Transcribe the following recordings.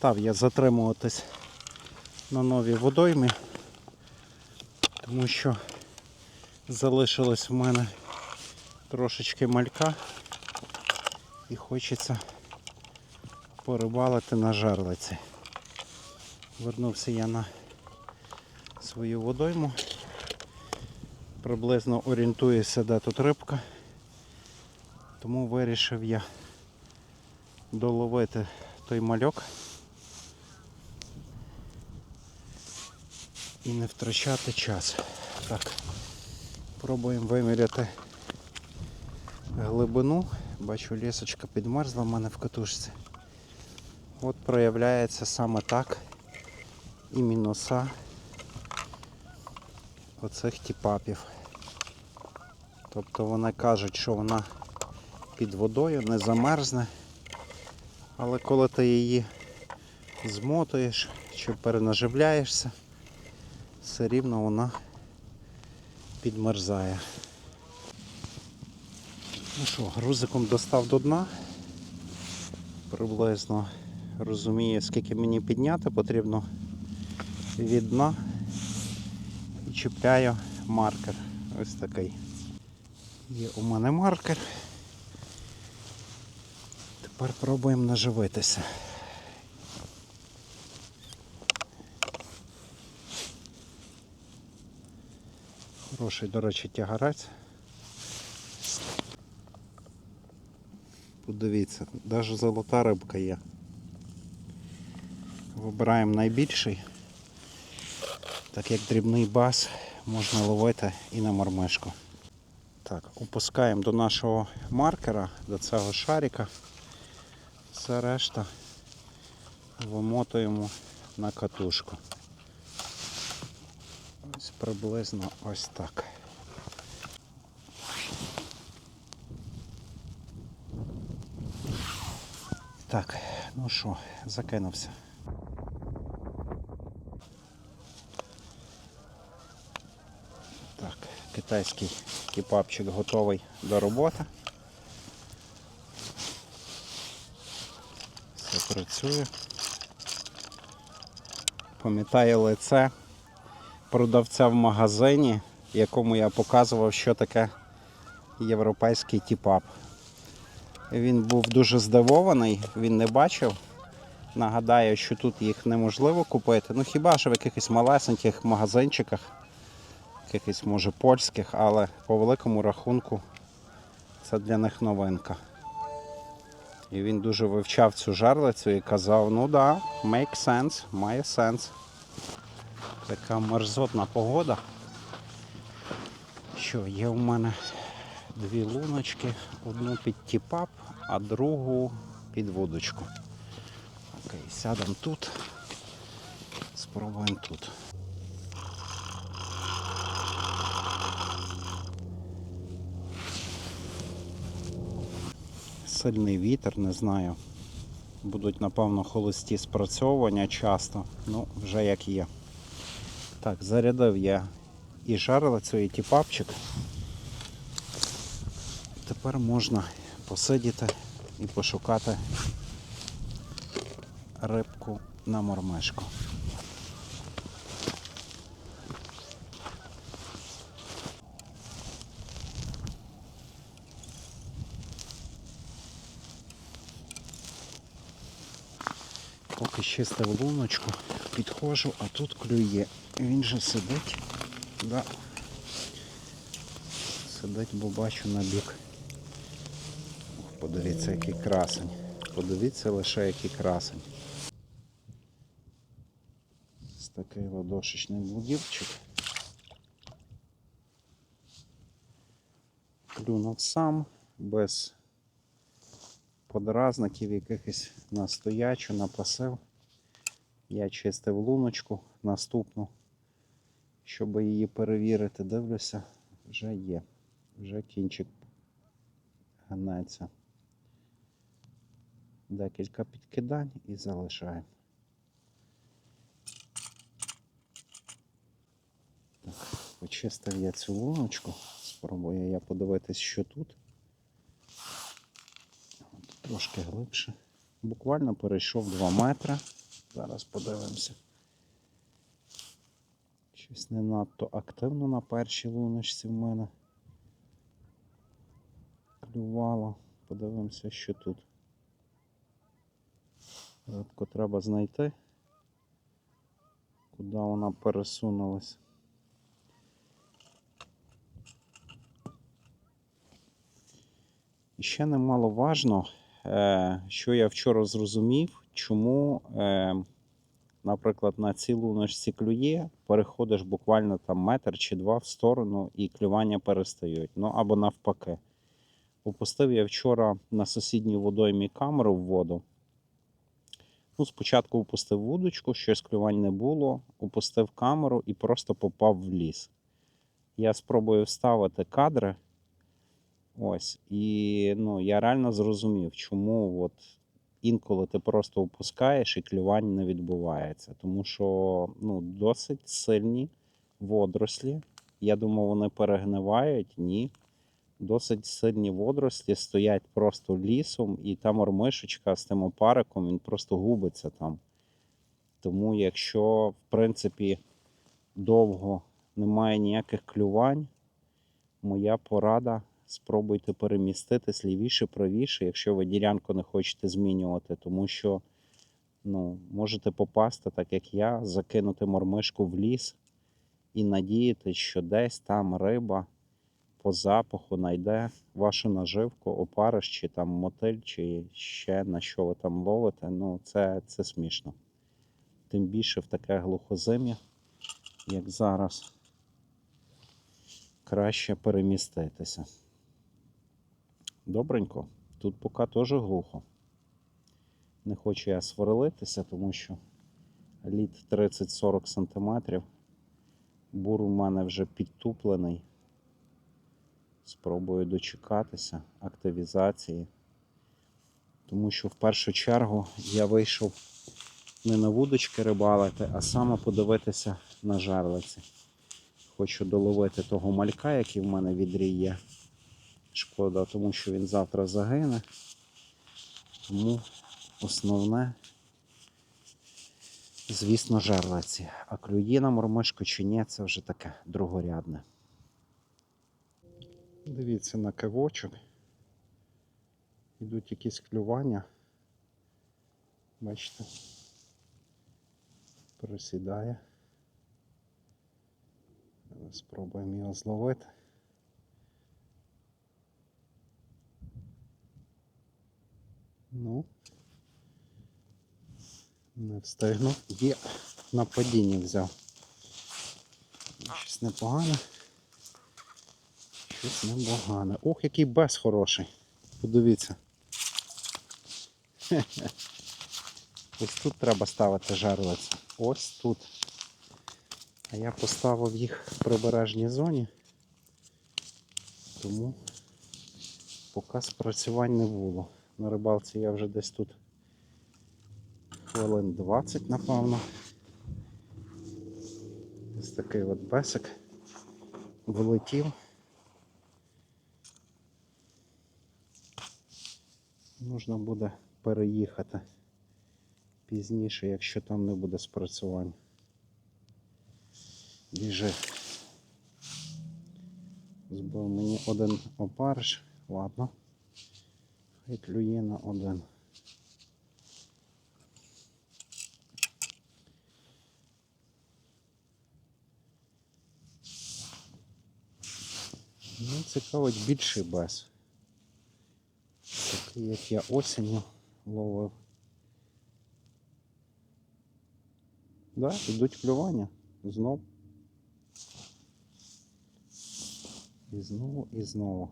став я затримуватись на новій водоймі, тому що залишилось в мене трошечки малька і хочеться порибалити на жерлиці. Вернувся я на свою водойму. Приблизно орієнтуюся, де тут рибка. Тому вирішив я доловити той мальок і не втрачати час. Так, пробуємо виміряти глибину. Бачу, лісочка підмерзла в мене в катушці. От проявляється саме так і мінуса оцих тіпапів. Тобто вони кажуть, що вона під водою не замерзне, але коли ти її змотуєш чи перенаживляєшся, все рівно вона підмерзає. Ну що, грузиком достав до дна. Приблизно розумію, скільки мені підняти потрібно від дна і чіпляю маркер. Ось такий. Є у мене маркер. Тепер пробуємо наживитися. Хороший, до речі, тягарець. Подивіться, навіть золота рибка є. Вибираємо найбільший. Так як дрібний бас можна ловити і на мормишку. Так, опускаємо до нашого маркера, до цього шарика. Все решта вимотуємо на катушку. Ось приблизно ось так. Так, ну що, закинувся. Так, китайський кіпапчик готовий до роботи. Все працює. Пам'ятаю лице продавця в магазині, якому я показував, що таке європейський тіпап. Він був дуже здивований, він не бачив. Нагадаю, що тут їх неможливо купити. Ну хіба що в якихось малесеньких магазинчиках, якихось може польських, але по великому рахунку це для них новинка. І він дуже вивчав цю жарлицю і казав, ну да, make sense, має сенс. Така мерзотна погода. Що, є у мене дві луночки, одну під тіпап, а другу під вудочку. Окей, сядемо тут. Спробуємо тут. Сильний вітер, не знаю. Будуть, напевно, холості спрацьовування часто, ну, вже як є. Так, зарядив я і жарлицю, і тіпапчик. Тепер можна посидіти і пошукати рибку на мормишку. Поки чистив луночку, підходжу, а тут клює. Він же сидить. Да. Сидить, бо бачу на бік. Подивіться, який красень. Подивіться лише який красень. Ось такий ладошечний блудівчик. Клюнув сам, без подразників якихось на стоячу, на. Я чистив луночку наступну, щоб її перевірити. Дивлюся, вже є. Вже кінчик гнеться. Декілька підкидань і залишаємо. Так, почистив я цю луночку. Спробую я подивитись, що тут. От, трошки глибше. Буквально перейшов 2 метри. Зараз подивимося. Щось не надто активно на першій луночці в мене клювало. Подивимося, що тут. Рибку треба знайти, куди вона пересунулась. І ще немаловажно, е, що я вчора зрозумів, чому, е, наприклад, на цій луночці клює, переходиш буквально там метр чи два в сторону і клювання перестають. Ну або навпаки. Опустив я вчора на сусідній водоймі камеру в воду. Ну, спочатку опустив вудочку, щось клювань не було, опустив камеру і просто попав в ліс. Я спробую вставити кадри. Ось, і ну, я реально зрозумів, чому от інколи ти просто опускаєш і клювань не відбувається. Тому що ну, досить сильні водорослі. Я думав, вони перегнивають. Ні. Досить сильні водорослі стоять просто лісом, і та мормишечка з тим опариком, він просто губиться там. Тому, якщо, в принципі, довго немає ніяких клювань, моя порада спробуйте переміститись лівіше, правіше, якщо ви ділянку не хочете змінювати, тому що ну, можете попасти, так як я, закинути мормишку в ліс і надіятися, що десь там риба по запаху знайде вашу наживку, опариш, чи там мотиль, чи ще на що ви там ловите. Ну, це, це смішно. Тим більше в таке глухозим'я, як зараз, краще переміститися. Добренько, тут поки теж глухо. Не хочу я сварилитися, тому що лід 30-40 см. Бур у мене вже підтуплений. Спробую дочекатися активізації. Тому що в першу чергу я вийшов не на вудочки рибалити, а саме подивитися на жерлиці. Хочу доловити того малька, який в мене в відрі є. Шкода, тому що він завтра загине. Тому основне, звісно, жерлиці. А клює на мормишку чи ні, це вже таке другорядне. Дивіться на кивочок. Йдуть якісь клювання. Бачите? Просідає. Спробуємо його зловити. Ну, не встигну. Є на падінні взяв. Щось непогане. Щось непогане. Ох, який без хороший. Подивіться. Ось тут треба ставити жерлиці. Ось тут. А я поставив їх в прибережній зоні. Тому поки спрацювань не було. На рибалці я вже десь тут хвилин 20, напевно. Ось такий от бесик влетів. Можна буде переїхати пізніше, якщо там не буде спрацювань. Біжи. Збив мені один опариш. Ладно. Хай клює на один. Ну, цікавить більший без. Такий, як я осінню ловив. Да, ідуть клювання. Знов. І знову, і знову.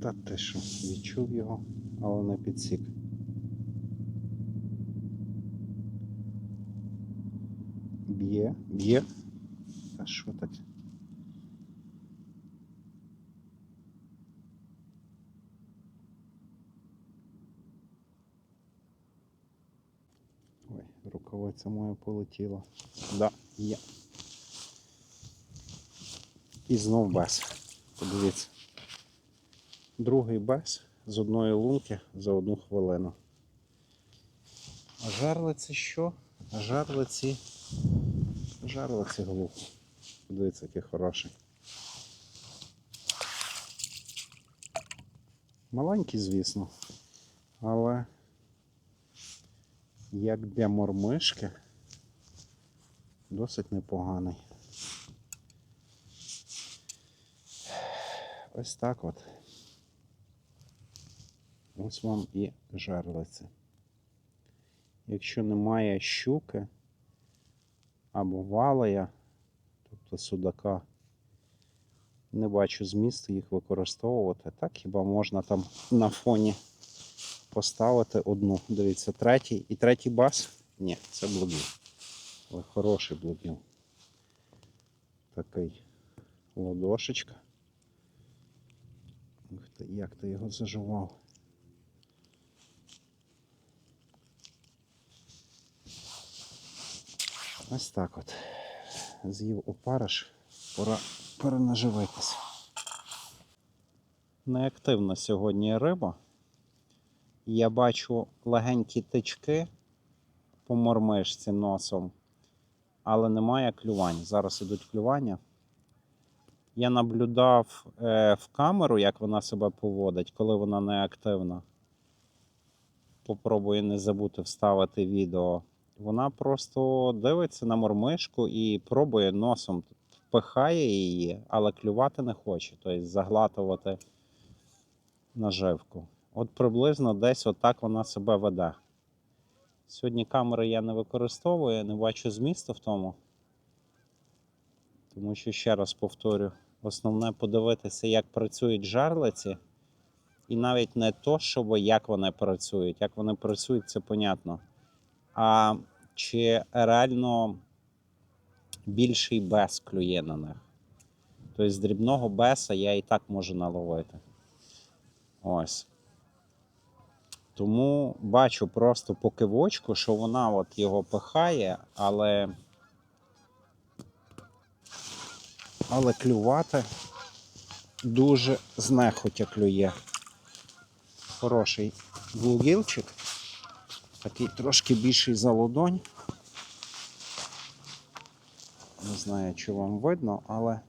Та те що, відчув його, але не підсік. Б'є, б'є. Та що таке? Ой, рукавиця моя полетіла. Да, є. І знов без. Подивіться. Другий без з одної лунки за одну хвилину. А жарлиці що? А жарлиці. Жарлиці глухо. Дивіться, який хороший. Маленький, звісно, але як для мормишки досить непоганий. Ось так от. Ось вам і жерлиці. Якщо немає щуки або валая, тобто судака, не бачу змісту їх використовувати. Так хіба можна там на фоні поставити одну. Дивіться, третій. І третій бас? Ні, це блуділ. Але хороший блуділ. Такий ладошечка. Ух ти, як ти його зажував. Ось так от. З'їв опариш, пора перенаживитись. Неактивна сьогодні риба. Я бачу легенькі тички по мормишці носом, але немає клювань. Зараз ідуть клювання. Я наблюдав е, в камеру, як вона себе поводить, коли вона не активна. Попробую не забути вставити відео. Вона просто дивиться на мормишку і пробує носом, впихає її, але клювати не хоче, тобто заглатувати наживку. От приблизно десь отак вона себе веде. Сьогодні камери я не використовую, я не бачу змісту в тому. Тому що, ще раз повторю, основне подивитися, як працюють жарлиці. І навіть не то, щоб як вони працюють. Як вони працюють, це понятно. А чи реально більший бес клює на них. Тобто з дрібного беса я і так можу наловити. Ось. Тому бачу просто по кивочку, що вона от його пихає, але. Але клювати дуже знехотя клює. Хороший блугілчик. Такий трошки більший за ладонь. Не знаю, чи вам видно, але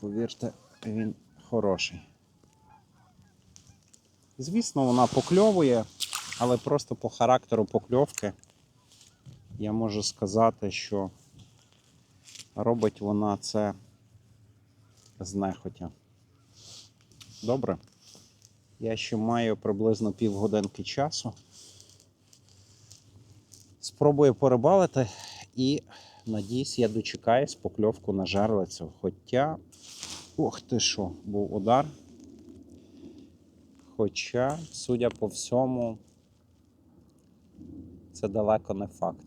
повірте, він хороший. Звісно, вона покльовує, але просто по характеру покльовки я можу сказати, що робить вона це знехотя. Добре? Я ще маю приблизно півгодинки часу. Спробую порибалити і надіюсь, я дочекаюсь покльовку на жерлицю. Хоча, ох ти що, був удар. Хоча, судя по всьому, це далеко не факт.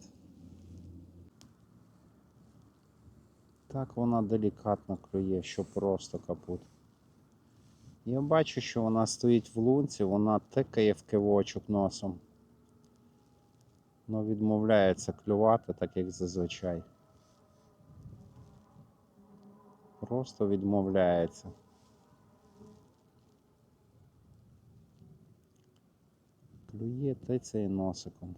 Так вона делікатно клює, що просто капут. Я бачу, що вона стоїть в лунці, вона тикає в кивочок носом. Але відмовляється клювати, так як зазвичай. Просто відмовляється. Клює тицеє носиком.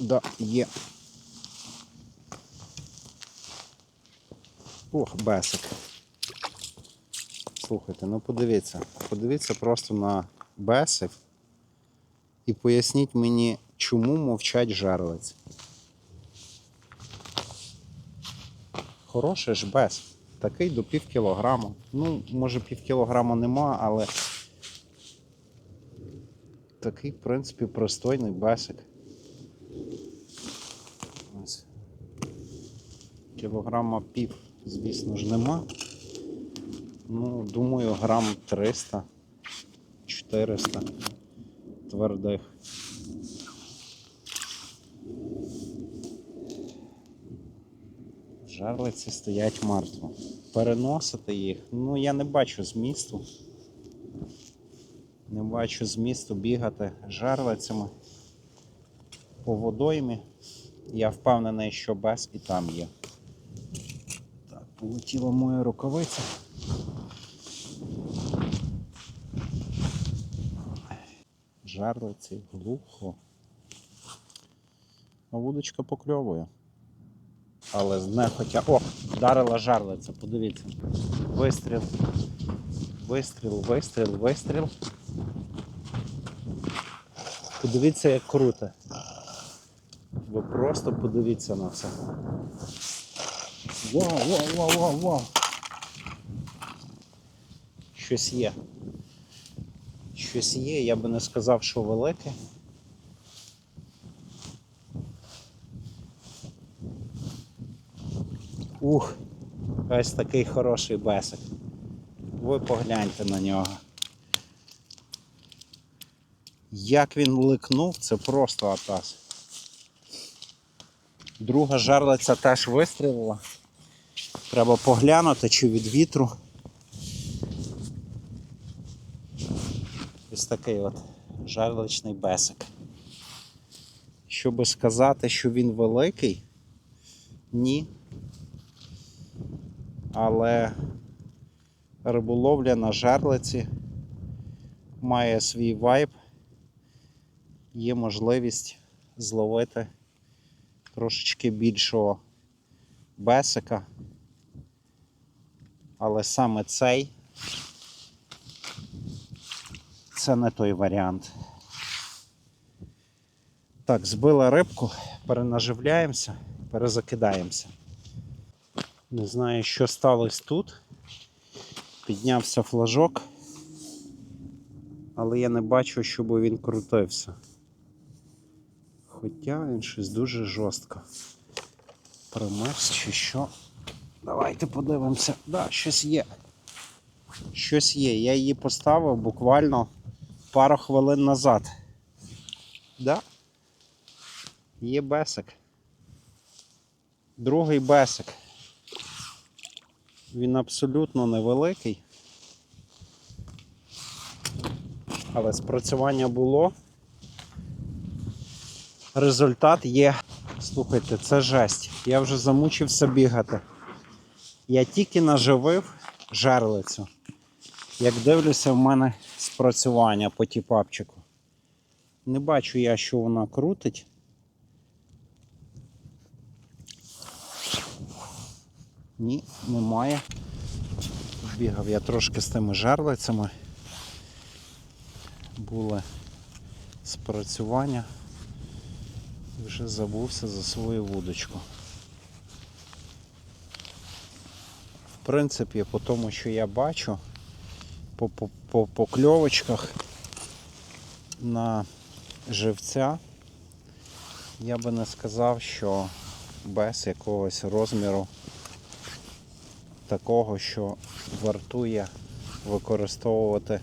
Да, є. Ох, бесик. Слухайте, ну подивіться. Подивіться просто на бесик і поясніть мені, чому мовчать жерлиць. Хороший ж бес. Такий до пів кілограму. Ну, може пів кілограма нема, але такий, в принципі, простойний бесик. Ось. Кілограма пів, звісно ж, нема. Ну, думаю, грам 300, 400 твердих. Жарлиці стоять мертво. Переносити їх, ну я не бачу змісту. Не бачу змісту бігати жарлицями. по водоймі. Я впевнений, що без і там є. Полетіла моя рукавиця. Жарлиці глухо. А вудочка покльовує. Але знехотя. О, вдарила жарлиця, подивіться. Вистріл. Вистріл, вистріл, вистріл. Подивіться, як круто. Ви просто подивіться на це. Вау, вау, вау, вау, вау. Щось є. Щось є, я би не сказав, що велике. Ух, ось такий хороший бесик. Ви погляньте на нього. Як він ликнув, це просто атас. Друга жарлиця теж вистрілила. Треба поглянути, чи від вітру. Ось такий от жарличний бесик. Щоби сказати, що він великий, ні. Але риболовля на жерлиці має свій вайб, є можливість зловити трошечки більшого бесика. Але саме цей це не той варіант. Так, збила рибку, перенаживляємося, перезакидаємося. Не знаю, що сталося тут. Піднявся флажок, але я не бачу, щоб він крутився. Хоча він щось дуже жорстко. Промерз чи що. Давайте подивимося. Да, щось є. Щось є. Я її поставив буквально пару хвилин назад. Да? Є бесик. Другий бесик. Він абсолютно невеликий. Але спрацювання було. Результат є. Слухайте, це жесть. Я вже замучився бігати. Я тільки наживив жерлицю. Як дивлюся, в мене спрацювання по тіпапчику. Не бачу я, що вона крутить. Ні, немає. Бігав я трошки з тими жерлицями. Були спрацювання. Вже забувся за свою вудочку. В принципі, по тому, що я бачу, по, по, по покльовочках на живця, я би не сказав, що без якогось розміру такого, що вартує використовувати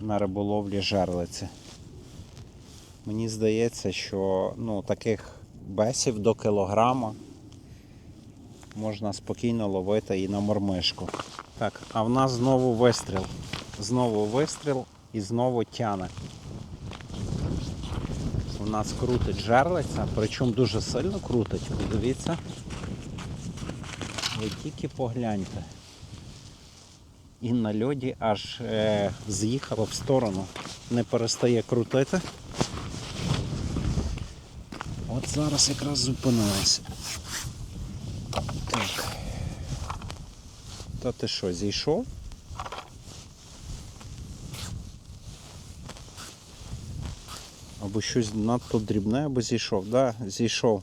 на риболовлі жерлиці. Мені здається, що ну, таких бесів до кілограма можна спокійно ловити і на мормишку. Так, а в нас знову вистріл. Знову вистріл і знову тяне. У нас крутить жерлиця, причому дуже сильно крутить, подивіться. Ви тільки погляньте. І на льоді аж е, з'їхало в сторону. Не перестає крутити. От зараз якраз зупинилася. Та ти що, зійшов? Або щось надто дрібне, або зійшов. Да, зійшов.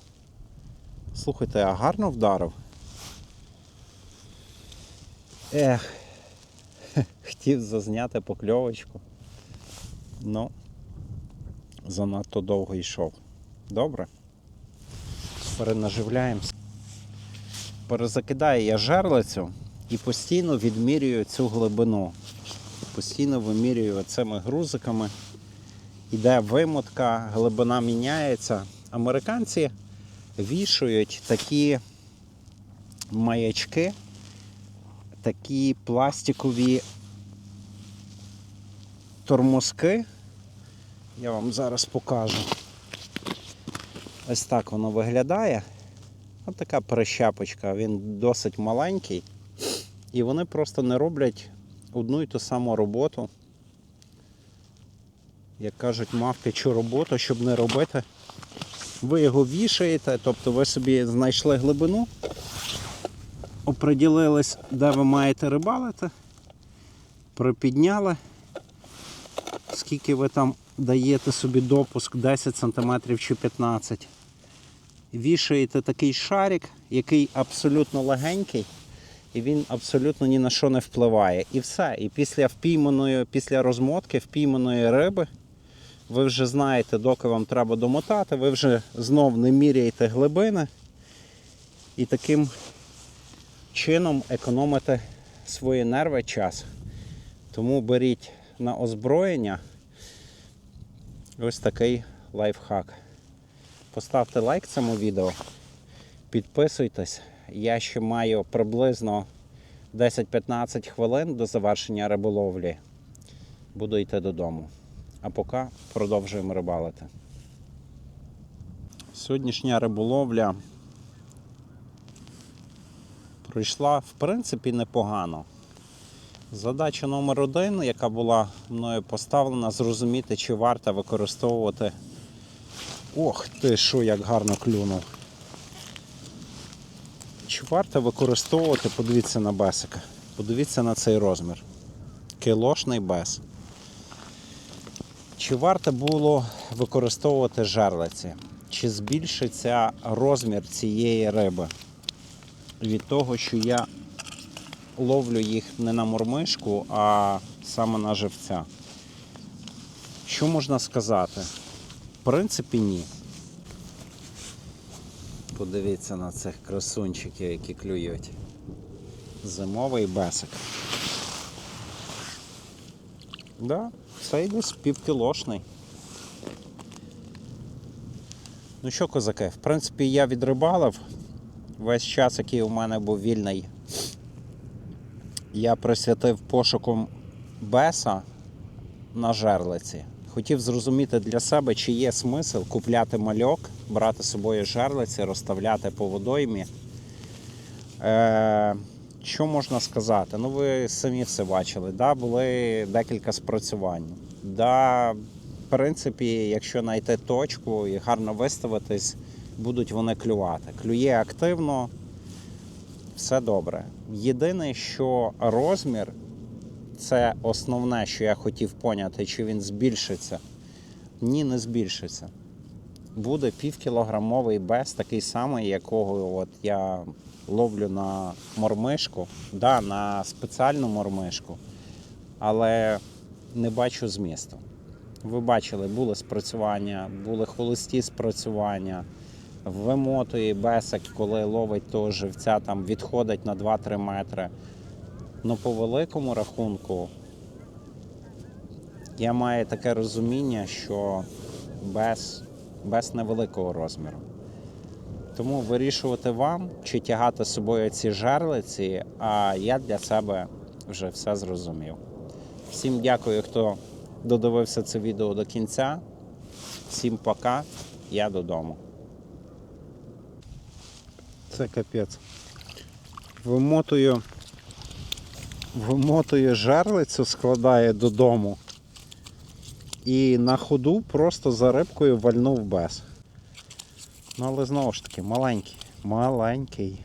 Слухайте, а гарно вдарив? Ех, хотів зазняти покльовочку. Ну, занадто довго йшов. Добре. Перенаживляємося. Перезакидаю я жерлицю і постійно відмірюю цю глибину. Постійно вимірюю цими грузиками. Іде вимотка, глибина міняється. Американці вішають такі маячки, такі пластикові тормозки. Я вам зараз покажу. Ось так воно виглядає. Ось така прищепочка, він досить маленький. І вони просто не роблять одну і ту саму роботу. Як кажуть, мавпічу роботу, щоб не робити. Ви його вішаєте, тобто ви собі знайшли глибину, оприділились, де ви маєте рибалити, припідняли, скільки ви там даєте собі допуск, 10 см чи 15 Вішаєте такий шарик, який абсолютно легенький, і він абсолютно ні на що не впливає. І все. І після впійманої, після розмотки впійманої риби, ви вже знаєте, доки вам треба домотати, ви вже знов не міряєте глибини і таким чином економите свої нерви час. Тому беріть на озброєння ось такий лайфхак. Поставте лайк цьому відео, підписуйтесь. Я ще маю приблизно 10-15 хвилин до завершення риболовлі. Буду йти додому. А поки продовжуємо рибалити. Сьогоднішня риболовля пройшла в принципі непогано. Задача номер один, яка була мною поставлена, зрозуміти, чи варто використовувати. Ох ти що, як гарно клюнув. Чи варто використовувати, подивіться на бесика. Подивіться на цей розмір. Кілошний бес. Чи варто було використовувати жерлиці? Чи збільшиться розмір цієї риби? Від того, що я ловлю їх не на мормишку, а саме на живця. Що можна сказати? В принципі, ні. Подивіться на цих красунчиків, які клюють. Зимовий бесик. Да, це десь півкілошний. Ну що, козаки, в принципі, я відрибалив. Весь час, який у мене був вільний, я присвятив пошуком беса на жерлиці. Хотів зрозуміти для себе, чи є смисл купляти мальок, брати з собою жерлиці, розставляти по водоймі. Е, що можна сказати? Ну, ви самі все бачили. Да, були декілька спрацювань. Да, в принципі, якщо знайти точку і гарно виставитись, будуть вони клювати. Клює активно, все добре. Єдине, що розмір це основне, що я хотів поняти, чи він збільшиться. Ні, не збільшиться. Буде півкілограмовий без такий самий, якого от я ловлю на мормишку, да, на спеціальну мормишку, але не бачу змісту. Ви бачили, були спрацювання, були холості спрацювання. Вимотує бесик, коли ловить того живця, там відходить на 2-3 метри. Ну, по великому рахунку, я маю таке розуміння, що без, без невеликого розміру. Тому вирішувати вам, чи тягати з собою ці жерлиці, а я для себе вже все зрозумів. Всім дякую, хто додивився це відео до кінця. Всім пока, я додому. Це капець. Вимотую вимотує жерлицю, складає додому. І на ходу просто за рибкою вальнув без. Ну але знову ж таки маленький. Маленький.